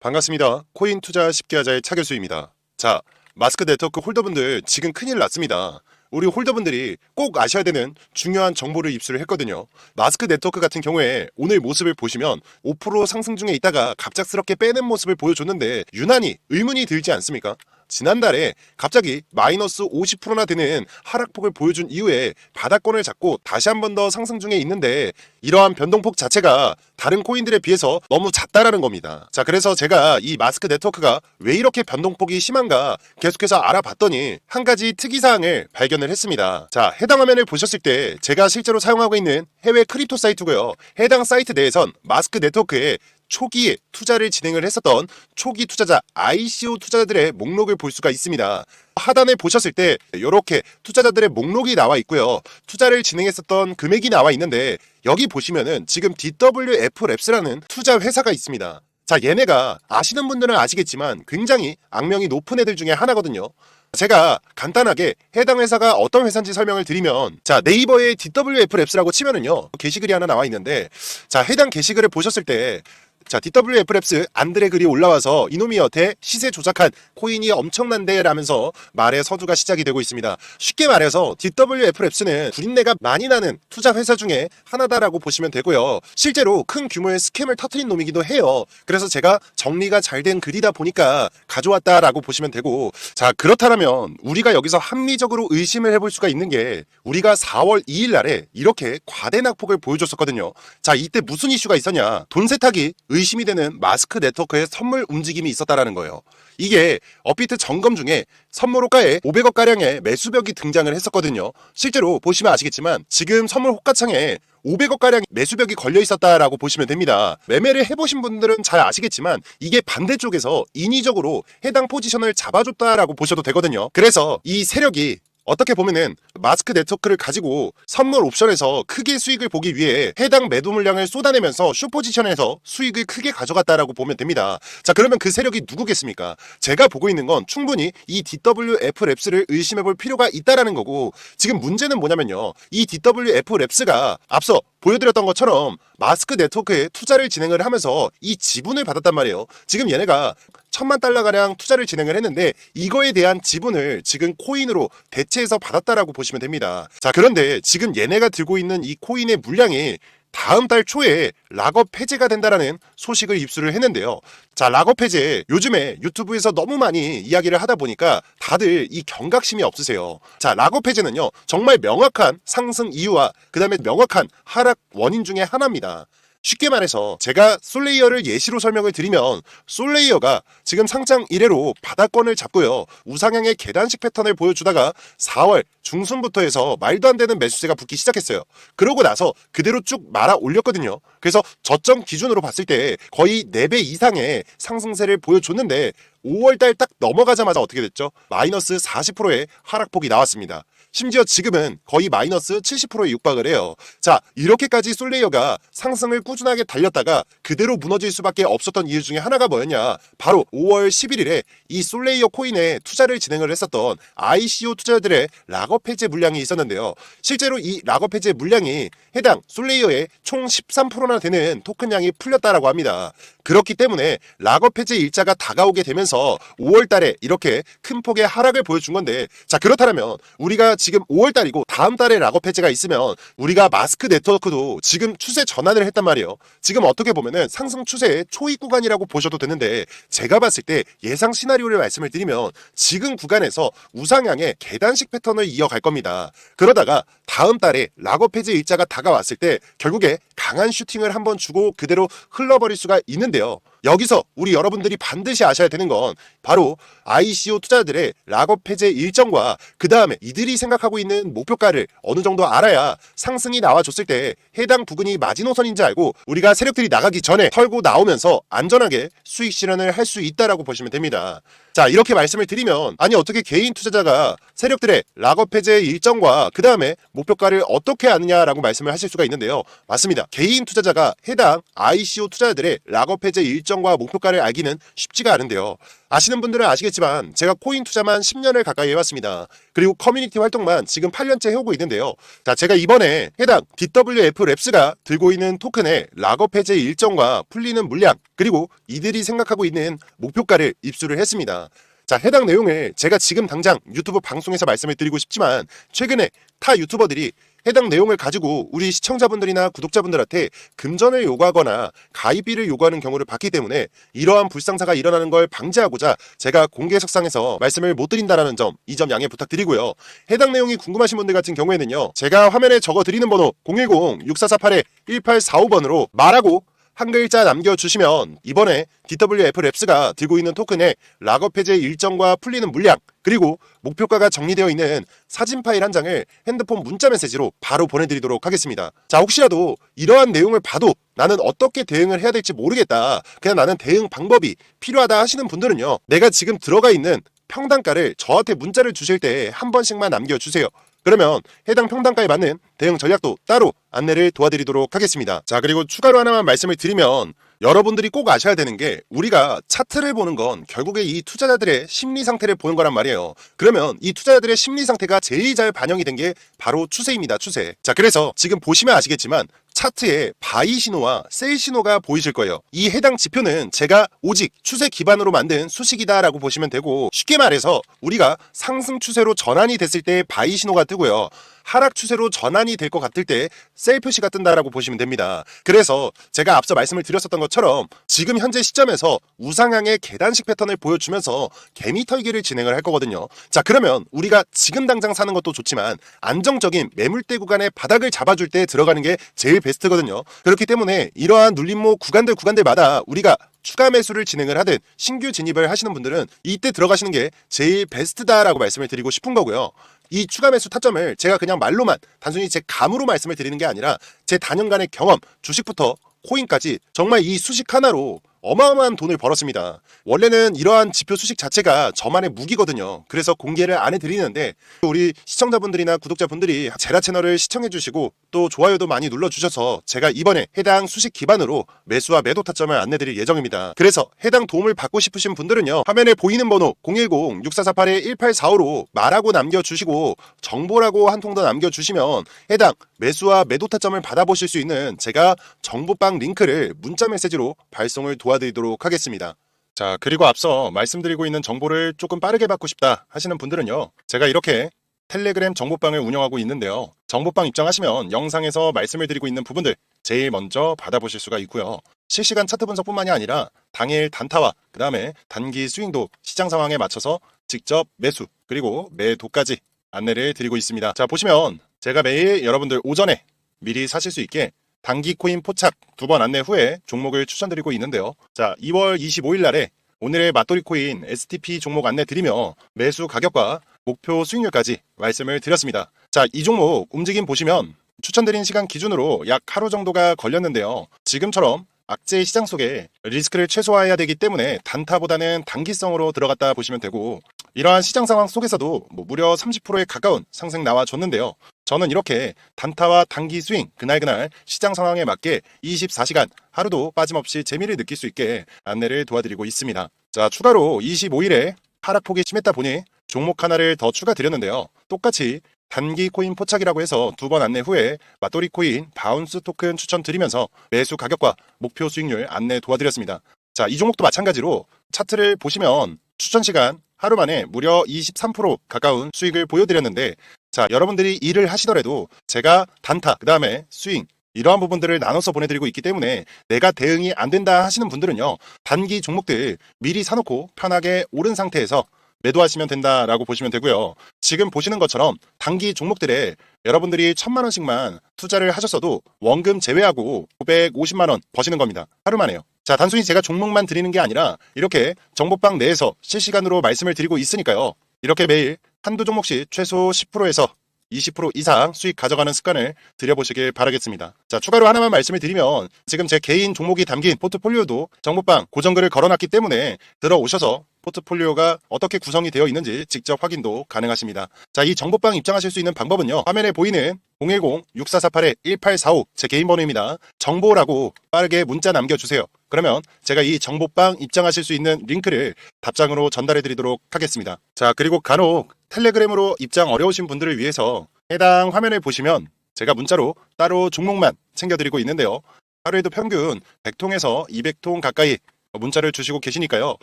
반갑습니다. 코인 투자 쉽게 하자의 차결수입니다. 자, 마스크 네트워크 홀더분들 지금 큰일 났습니다. 우리 홀더분들이 꼭 아셔야 되는 중요한 정보를 입수를 했거든요. 마스크 네트워크 같은 경우에 오늘 모습을 보시면 5% 상승 중에 있다가 갑작스럽게 빼는 모습을 보여줬는데 유난히 의문이 들지 않습니까? 지난달에 갑자기 마이너스 50%나 되는 하락폭을 보여준 이후에 바닥권을 잡고 다시 한 번 더 상승 중에 있는데 이러한 변동폭 자체가 다른 코인들에 비해서 너무 작다라는 겁니다. 자, 그래서 제가 이 마스크 네트워크가 왜 이렇게 변동폭이 심한가 계속해서 알아봤더니 한 가지 특이사항을 발견을 했습니다. 자, 해당 화면을 보셨을 때 제가 실제로 사용하고 있는 해외 크립토 사이트고요. 해당 사이트 내에선 마스크 네트워크에 초기에 투자를 진행을 했었던 초기 투자자 ICO 투자자들의 목록을 볼 수가 있습니다. 하단에 보셨을 때 이렇게 투자자들의 목록이 나와 있고요. 투자를 진행했었던 금액이 나와 있는데 여기 보시면은 지금 DWF 랩스라는 투자 회사가 있습니다. 자, 얘네가 아시는 분들은 아시겠지만 굉장히 악명이 높은 애들 중에 하나거든요. 제가 간단하게 해당 회사가 어떤 회사인지 설명을 드리면 자 네이버에 DWF 랩스라고 치면은요 게시글이 하나 나와 있는데 자 해당 게시글을 보셨을 때 자, DWF 랩스 안드레 글이 올라와서 이놈이 여태 시세 조작한 코인이 엄청난데 라면서 말의 서두가 시작이 되고 있습니다. 쉽게 말해서 DWF 랩스는 구린내가 많이 나는 투자 회사 중에 하나다라고 보시면 되고요. 실제로 큰 규모의 스캠을 터트린 놈이기도 해요. 그래서 제가 정리가 잘 된 글이다 보니까 가져왔다라고 보시면 되고 자, 그렇다면 우리가 여기서 합리적으로 의심을 해볼 수가 있는 게 우리가 4월 2일 날에 이렇게 과대 낙폭을 보여줬었거든요. 자, 이때 무슨 이슈가 있었냐? 돈 세탁이 의 심이 되는 마스크 네트워크의 선물 움직임이 있었다라는 거예요. 이게 업비트 점검 중에 선물 호가에 500억 가량의 매수벽이 등장을 했었거든요. 실제로 보시면 아시겠지만 지금 선물 호가창에 500억 가량 매수벽이 걸려 있었다라고 보시면 됩니다. 매매를 해보신 분들은 잘 아시겠지만 이게 반대쪽에서 인위적으로 해당 포지션을 잡아줬다라고 보셔도 되거든요. 그래서 이 세력이 어떻게 보면은 마스크 네트워크를 가지고 선물 옵션에서 크게 수익을 보기 위해 해당 매도 물량을 쏟아내면서 슈포지션에서 수익을 크게 가져갔다라고 보면 됩니다. 자 그러면 그 세력이 누구겠습니까? 제가 보고 있는 건 충분히 이 DWF 랩스를 의심해 볼 필요가 있다라는 거고 지금 문제는 뭐냐면요. 이 DWF 랩스가 앞서 보여드렸던 것처럼 마스크 네트워크에 투자를 진행을 하면서 이 지분을 받았단 말이에요. 지금 얘네가 천만 달러 가량 투자를 진행을 했는데 이거에 대한 지분을 지금 코인으로 대체해서 받았다라고 보시면 됩니다. 자, 그런데 지금 얘네가 들고 있는 이 코인의 물량이 다음 달 초에 락업 폐지가 된다라는 소식을 입수를 했는데요. 자, 락업 폐지 요즘에 유튜브에서 너무 많이 이야기를 하다 보니까 다들 이 경각심이 없으세요. 자, 락업 폐지는요. 정말 명확한 상승 이유와 그다음에 명확한 하락 원인 중에 하나입니다. 쉽게 말해서 제가 솔레이어를 예시로 설명을 드리면 솔레이어가 지금 상장 1회로 바닥권을 잡고요. 우상향의 계단식 패턴을 보여주다가 4월 중순부터 해서 말도 안 되는 매수세가 붙기 시작했어요. 그러고 나서 그대로 쭉 말아 올렸거든요. 그래서 저점 기준으로 봤을 때 거의 4배 이상의 상승세를 보여줬는데 5월달 딱 넘어가자마자 어떻게 됐죠? 마이너스 40%의 하락폭이 나왔습니다. 심지어 지금은 거의 마이너스 70%에 육박을 해요. 자, 이렇게까지 솔레이어가 상승을 꾸준하게 달렸다가 그대로 무너질 수밖에 없었던 이유 중에 하나가 뭐였냐? 바로 5월 11일에 이 솔레이어 코인에 투자를 진행을 했었던 ICO 투자자들의 락업 해제 물량이 있었는데요. 실제로 이 락업 해제 물량이 해당 솔레이어의 총 13%나 되는 토큰량이 풀렸다라고 합니다. 그렇기 때문에 락업 해제 일자가 다가오게 되면서 5월 달에 이렇게 큰 폭의 하락을 보여준 건데 자 그렇다면 우리가 지금 5월 달이고 다음 달에 락업 해제가 있으면 우리가 마스크 네트워크도 지금 추세 전환을 했단 말이에요. 지금 어떻게 보면은 상승 추세의 초입 구간이라고 보셔도 되는데 제가 봤을 때 예상 시나리오를 말씀을 드리면 지금 구간에서 우상향의 계단식 패턴을 이어갈 겁니다. 그러다가 다음 달에 락업 해제 일자가 다가왔을 때 결국에 강한 슈팅을 한번 주고 그대로 흘러버릴 수가 있는데요. 여기서 우리 여러분들이 반드시 아셔야 되는 건 바로 ICO 투자들의 락업 해제 일정과 그 다음에 이들이 생각하고 있는 목표가를 어느 정도 알아야 상승이 나와줬을 때 해당 부근이 마지노선인지 알고 우리가 세력들이 나가기 전에 털고 나오면서 안전하게 수익 실현을 할 수 있다라고 보시면 됩니다. 자, 이렇게 말씀을 드리면 아니 어떻게 개인 투자자가 세력들의 락업 해제 일정과 그 다음에 목표가를 어떻게 아느냐라고 말씀을 하실 수가 있는데요. 맞습니다. 개인 투자자가 해당 ICO 투자자들의 락업 해제 일정과 목표가를 알기는 쉽지가 않은데요. 아시는 분들은 아시겠지만 제가 코인 투자만 10년을 가까이 해왔습니다. 그리고 커뮤니티 활동만 지금 8년째 해오고 있는데요. 자, 제가 이번에 해당 DWF 랩스가 들고 있는 토큰의 락업 해제 일정과 풀리는 물량 그리고 이들이 생각하고 있는 목표가를 입수를 했습니다. 자, 해당 내용을 제가 지금 당장 유튜브 방송에서 말씀을 드리고 싶지만 최근에 타 유튜버들이 해당 내용을 가지고 우리 시청자분들이나 구독자분들한테 금전을 요구하거나 가입비를 요구하는 경우를 봤기 때문에 이러한 불상사가 일어나는 걸 방지하고자 제가 공개석상에서 말씀을 못 드린다라는 점, 이 점 양해 부탁드리고요. 해당 내용이 궁금하신 분들 같은 경우에는요. 제가 화면에 적어 드리는 번호 010-6448-1845번으로 말하고 한 글자 남겨주시면 이번에 DWF 랩스가 들고 있는 토큰의 락업 해제 일정과 풀리는 물량 그리고 목표가가 정리되어 있는 사진 파일 한 장을 핸드폰 문자 메시지로 바로 보내드리도록 하겠습니다. 자 혹시라도 이러한 내용을 봐도 나는 어떻게 대응을 해야 될지 모르겠다. 그냥 나는 대응 방법이 필요하다 하시는 분들은요. 내가 지금 들어가 있는 평단가를 저한테 문자를 주실 때 한 번씩만 남겨주세요. 그러면 해당 평단가에 맞는 대응 전략도 따로 안내를 도와드리도록 하겠습니다. 자, 그리고 추가로 하나만 말씀을 드리면 여러분들이 꼭 아셔야 되는 게 우리가 차트를 보는 건 결국에 이 투자자들의 심리 상태를 보는 거란 말이에요. 그러면 이 투자자들의 심리 상태가 제일 잘 반영이 된 게 바로 추세입니다. 추세. 자, 그래서 지금 보시면 아시겠지만 차트에 바이 신호와 셀 신호가 보이실 거예요. 이 해당 지표는 제가 오직 추세 기반으로 만든 수식이다라고 보시면 되고 쉽게 말해서 우리가 상승 추세로 전환이 됐을 때 바이 신호가 뜨고요. 하락 추세로 전환이 될 것 같을 때 셀 표시가 뜬다라고 보시면 됩니다. 그래서 제가 앞서 말씀을 드렸었던 것처럼 지금 현재 시점에서 우상향의 계단식 패턴을 보여주면서 개미 털기를 진행을 할 거거든요. 자 그러면 우리가 지금 당장 사는 것도 좋지만 안정적인 매물대 구간의 바닥을 잡아줄 때 들어가는 게 제일 베스트거든요. 그렇기 때문에 이러한 눌림목 구간들 구간들마다 우리가 추가 매수를 진행을 하든 신규 진입을 하시는 분들은 이때 들어가시는 게 제일 베스트다라고 말씀을 드리고 싶은 거고요. 이 추가 매수 타점을 제가 그냥 말로만 단순히 제 감으로 말씀을 드리는 게 아니라 제 단연간의 경험, 주식부터 코인까지 정말 이 수식 하나로 어마어마한 돈을 벌었습니다. 원래는 이러한 지표 수식 자체가 저만의 무기거든요. 그래서 공개를 안 해드리는데 우리 시청자분들이나 구독자분들이 제라 채널을 시청해주시고 또 좋아요도 많이 눌러주셔서 제가 이번에 해당 수식 기반으로 매수와 매도 타점을 안내드릴 예정입니다. 그래서 해당 도움을 받고 싶으신 분들은요. 화면에 보이는 번호 010-6448-1845로 말하고 남겨주시고 정보라고 한 통 더 남겨주시면 해당 매수와 매도 타점을 받아보실 수 있는 제가 정보방 링크를 문자 메시지로 발송을 도와 드리도록 하겠습니다. 자, 그리고 앞서 말씀드리고 있는 정보를 조금 빠르게 받고 싶다 하시는 분들은요. 제가 이렇게 텔레그램 정보방을 운영하고 있는데요. 정보방 입장하시면 영상에서 말씀을 드리고 있는 부분들 제일 먼저 받아보실 수가 있고요. 실시간 차트 분석뿐만이 아니라 당일 단타와 그 다음에 단기 스윙도 시장 상황에 맞춰서 직접 매수 그리고 매도까지 안내를 드리고 있습니다. 자 보시면 제가 매일 여러분들 오전에 미리 사실 수 있게 단기 코인 포착 두 번 안내 후에 종목을 추천드리고 있는데요. 자 2월 25일 날에 오늘의 맞돌이 코인 STP 종목 안내 드리며 매수 가격과 목표 수익률까지 말씀을 드렸습니다. 자, 이 종목 움직임 보시면 추천드린 시간 기준으로 약 하루 정도가 걸렸는데요. 지금처럼 악재 시장 속에 리스크를 최소화해야 되기 때문에 단타보다는 단기성으로 들어갔다 보시면 되고 이러한 시장 상황 속에서도 뭐 무려 30%에 가까운 상승 나와줬는데요. 저는 이렇게 단타와 단기 스윙 그날그날 시장 상황에 맞게 24시간 하루도 빠짐없이 재미를 느낄 수 있게 안내를 도와드리고 있습니다. 자, 추가로 25일에 하락폭이 심했다 보니 종목 하나를 더 추가 드렸는데요. 똑같이 단기 코인 포착이라고 해서 두 번 안내 후에 맞돌이 코인 바운스 토큰 추천드리면서 매수 가격과 목표 수익률 안내 도와드렸습니다. 자, 이 종목도 마찬가지로 차트를 보시면 추천 시간 하루 만에 무려 23% 가까운 수익을 보여드렸는데 자, 여러분들이 일을 하시더라도 제가 단타, 그 다음에 스윙, 이러한 부분들을 나눠서 보내드리고 있기 때문에 내가 대응이 안 된다 하시는 분들은요, 단기 종목들 미리 사놓고 편하게 오른 상태에서 매도하시면 된다라고 보시면 되고요. 지금 보시는 것처럼 단기 종목들에 여러분들이 천만 원씩만 투자를 하셨어도 원금 제외하고 550만 원 버시는 겁니다. 하루 만에요. 자, 단순히 제가 종목만 드리는 게 아니라 이렇게 정보방 내에서 실시간으로 말씀을 드리고 있으니까요. 이렇게 매일 한두 종목씩 최소 10%에서 20% 이상 수익 가져가는 습관을 들여보시길 바라겠습니다. 자, 추가로 하나만 말씀을 드리면 지금 제 개인 종목이 담긴 포트폴리오도 정보방 고정글을 걸어놨기 때문에 들어오셔서 포트폴리오가 어떻게 구성이 되어 있는지 직접 확인도 가능하십니다. 자, 이 정보방 입장하실 수 있는 방법은요. 화면에 보이는 010-6448-1845 제 개인 번호입니다. 정보라고 빠르게 문자 남겨주세요. 그러면 제가 이 정보방 입장하실 수 있는 링크를 답장으로 전달해 드리도록 하겠습니다. 자, 그리고 간혹 텔레그램으로 입장 어려우신 분들을 위해서 해당 화면을 보시면 제가 문자로 따로 종목만 챙겨드리고 있는데요. 하루에도 평균 100통에서 200통 가까이 문자를 주시고 계시니까요.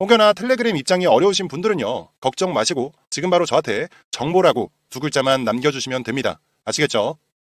혹여나 텔레그램 입장이 어려우신 분들은요. 걱정 마시고 지금 바로 저한테 정보라고 두 글자만 남겨주시면 됩니다. 아시겠죠?